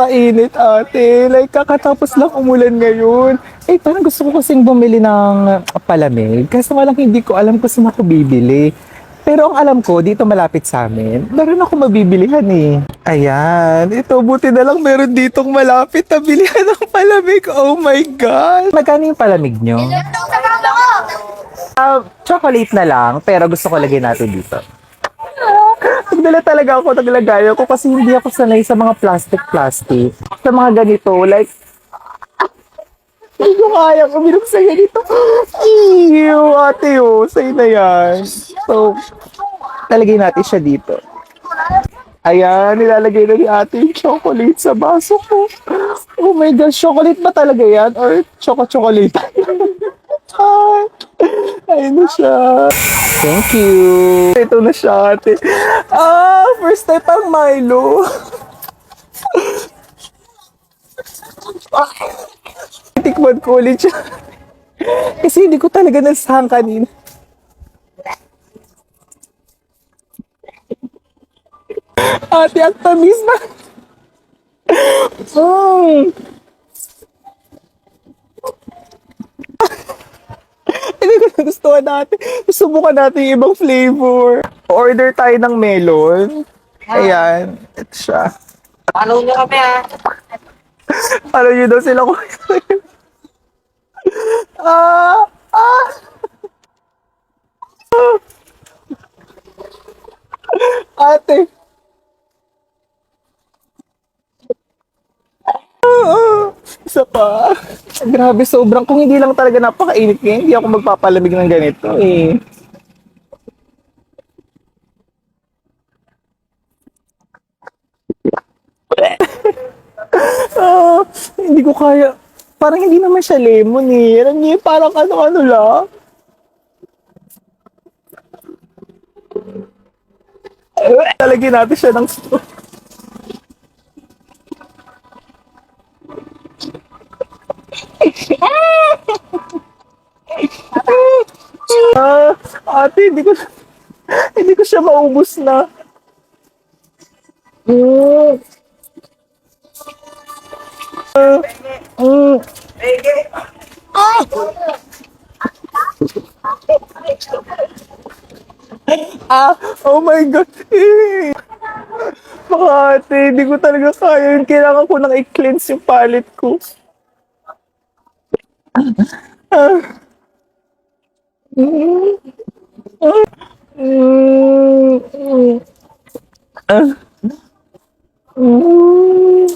napakainit ate. Like kakatapos lang umulan ngayon. Eh parang gusto ko kasing bumili ng palamig. Kaso nga lang hindi ko alam kung saan ako bibili. Pero ang alam ko, dito malapit sa amin, meron ako mabibilihan eh. Ayan, ito buti na lang meron ditong malapit na bilihan ng palamig. Oh my God! Magkano yung palamig nyo? Ah, chocolate na lang, pero gusto ko lagyan natin dito. Nagdala talaga ako ng lagayan ko kasi hindi ako sanay sa mga plastic-plastic. Sa mga ganito, like, hindi ko kaya uminom sa ganito. Ew, ate, oh, sa'yo na yan. So, lalagay natin siya dito. Ayan, nilalagay na ni ate yung chocolate sa baso ko. Oh my gosh, chocolate ba talaga yan? Or choco-chocolate? Ay, ayun na siya. Thank you. Ito na siya, ate. Ah, first time pang Milo. Ah, Tikman ko ulit siya. Kasi hindi ko talaga nasahan kanina. Ate, ang tamis na. Mm. Hindi ko nagustuhan natin. Subukan natin yung ibang flavor. Order tayo ng melon. Ayan. Ito siya. Follow nyo kami ha. Ano yun daw sila ko? ah! Ah! Ate! Ah, Isa pa. Grabe, sobrang. Kung hindi lang talaga napakainit ngayon, hindi ako magpapalamig ng ganito eh. Ah, hindi ko kaya. Parang hindi naman siya lemon eh. Alam niyo, parang ano-ano lang. Talagyan natin siya ng straw. Ah, ate, hindi ko hindi ko siya maubos na. Mm. Mm. Ah, oh my God. Baka ate, hindi ko talaga kaya. Kailangan ko nang i-cleanse yung palate ko. 嗯。嗯。嗯。嗯。嗯。嗯。嗯。嗯。嗯。嗯。嗯。嗯。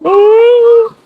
嗯。嗯。